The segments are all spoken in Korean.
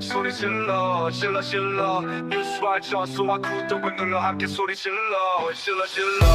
소리 질러 질러 질러 뉴스와 저수와 구독을 눌러 함께 소리 질러 질러 질러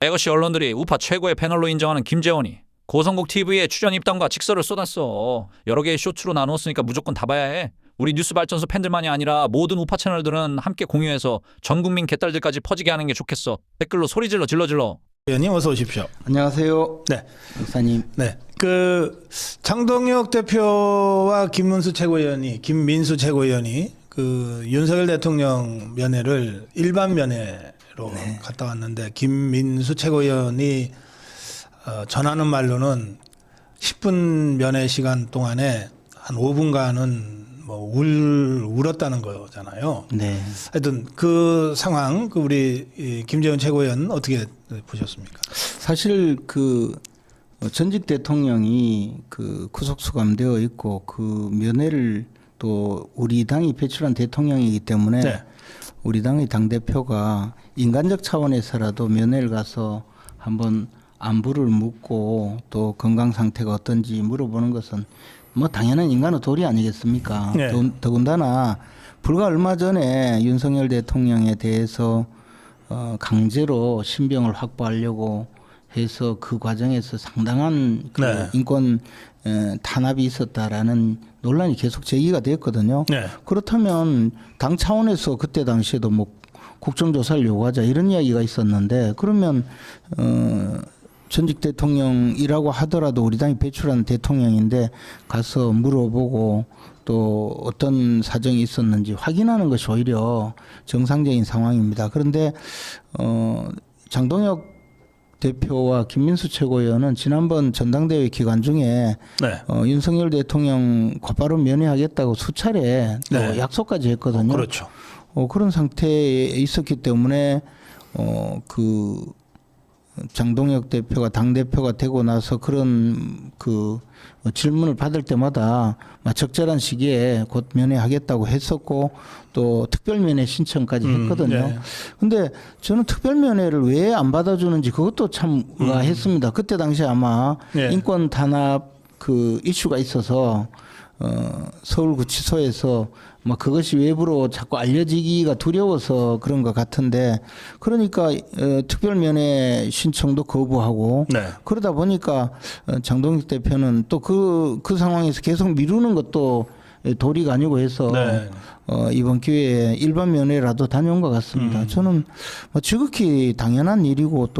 레거시 언론들이 우파 최고의 패널로 인정하는 김재원이 고성국 TV에 출연 입담과 직설을 쏟았어. 여러 개의 쇼츠로 나누었으니까 무조건 다 봐야 해. 우리 뉴스 발전소 팬들만이 아니라 모든 우파 채널들은 함께 공유해서 전 국민 개딸들까지 퍼지게 하는 게 좋겠어. 댓글로 소리 질러 질러 질러. 의원님 어서 오십시오. 안녕하세요. 네, 목사님. 네. 그 장동혁 대표와 김문수 최고위원이 김민수 최고위원이 그 윤석열 대통령 면회를 일반 면회로 갔다 왔는데 김민수 최고위원이 어, 전하는 말로는 10분 면회 시간 동안에 한 5분간은 뭐 울, 울었다는 거잖아요. 네. 하여튼 그 상황 그 우리 이 김재원 최고위원 어떻게 보셨습니까? 사실 그 전직 대통령이 그 구속 수감되어 있고 그 면회를 또 우리 당이 배출한 대통령이기 때문에 네. 우리 당의 당 대표가 인간적 차원에서라도 면회를 가서 한번 안부를 묻고 또 건강 상태가 어떤지 물어보는 것은 뭐 당연한 인간의 도리 아니겠습니까? 네. 더, 더군다나 불과 얼마 전에 윤석열 대통령에 대해서 어, 강제로 신병을 확보하려고 해서 그 과정에서 상당한 그 네. 인권 에, 탄압이 있었다라는 논란이 계속 제기가 됐거든요. 네. 그렇다면 당 차원에서 그때 당시에도 뭐 국정조사를 요구하자 이런 이야기가 있었는데 그러면 어 전직 대통령이라고 하더라도 우리 당이 배출한 대통령인데 가서 물어보고 또 어떤 사정이 있었는지 확인하는 것이 오히려 정상적인 상황입니다. 그런데 어 장동혁 대표와 김민수 최고위원은 지난번 전당대회 기간 중에 네. 어, 윤석열 대통령 곧바로 면회하겠다고 수차례 또 네. 약속까지 했거든요. 그렇죠. 어, 그런 상태에 있었기 때문에 어, 그 장동혁 대표가 당 대표가 되고 나서 그런 그 질문을 받을 때마다 막 적절한 시기에 곧 면회하겠다고 했었고 또 특별 면회 신청까지 음, 했거든요. 네. 근데 저는 특별 면회를 왜 안 받아주는지 그것도 참 의아했습니다. 그때 당시에 아마 네. 인권 탄압 그 이슈가 있어서 어, 서울구치소에서 뭐 그것이 외부로 자꾸 알려지기가 두려워서 그런 것 같은데 그러니까 어, 특별면회 신청도 거부하고 네. 그러다 보니까 어, 장동익 대표는 또 그그 상황에서 계속 미루는 것도 도리가 아니고 해서 네. 어, 이번 기회에 일반 면회라도 다녀온 것 같습니다. 저는 뭐 지극히 당연한 일이고 또